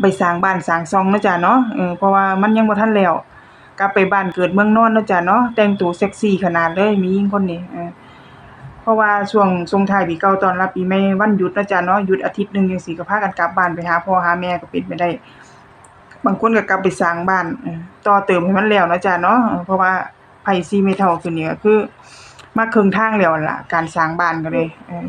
ไปสร้างบ้านสร้างช่องเนาะจ้ะเนาะเออเพราะว่ามันยังบ่ทันแล้วกลับไปบ้านเกิดเมืองนอนเนาะจ้ะเนาะแต่งตัวเซ็กซี่ขนาดเลยมีหญิงคนนี้เออเพราะว่าช่วงส่งท้ายปีเก่าตอนรับปีใหม่วันหยุดเนาะจ้ะเนาะหยุดอาทิตย์หนึงจังซี่ก็พากันกลับบ้านไปหาพ่อหาแม่ก็เป็นไปได้ บางคนก็กลับไปสร้างบ้านต่อเติมให้มันแล้วเนาะจ้ะเนาะเพราะว่าไผซีไม่เท่าขึ้นนี่ก็คือมาครึ่งทางแล้วล่ะ การสร้างบ้านก็เลยเออ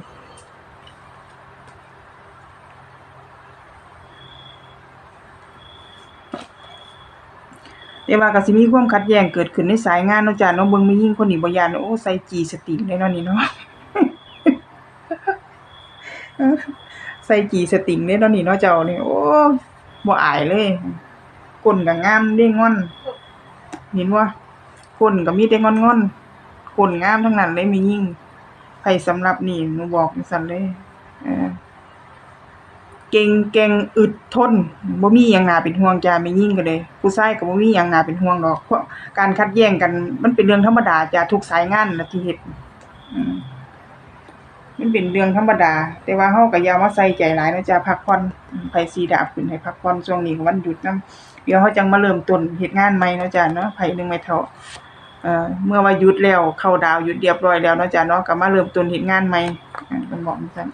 แต่ว่าก็สิมีความขัดแย้งเกิดขึ้นในสายงานเนาะจ้ะเนาะเบิ่งแม่หญิงคนนี้บ่ยานโอ้ใส่จีสติงเลยเนาะนี่เนาะใส่จีสติงเลยเนาะนี่เนาะเจ้านี่โอ้บ่อายเลยก้นก็งามเด้งอนเห็นบ่ก้นก็มีแต่งอนๆก้นงามทั้งนั้นเลยแม่หญิงไผสำหรับนี่หนูบอกจังซั่นเลยเออ เก่งแกร่งอึดทนบ่มีหยังนาเป็นห่วงจ้าแม่หญิงก็เลยผู้ชายก็บ่มีหยังนาเป็นห่วงดอกเพราะการขัดแย้งกันมันเป็นเรื่องธรรมดาจ้าทุกสายงานนะที่เฮ็ดมันเป็นเรื่องธรรมดา แต่ว่าเฮาก็อย่ามาใส่ใจหลายเนะจ้าพักผ่อนไผสิดาบขึ้นให้พักผ่อนช่วงนี้ก็วันหยุดนํเดี๋ยวเฮาจังมาเริ่มต้นเฮ็ดงานใหม่เนาะจ้าเนาะไผหนึงไม่เท่าเอ่อเมื่อว่าหยุดแล้วเข้าดาวหยุดเรียบร้อยแล้วเนาะจ้าเนาะก็มาเริ่มต้นเฮ็ดงานใหม่เพิ่นบอกจังซั่น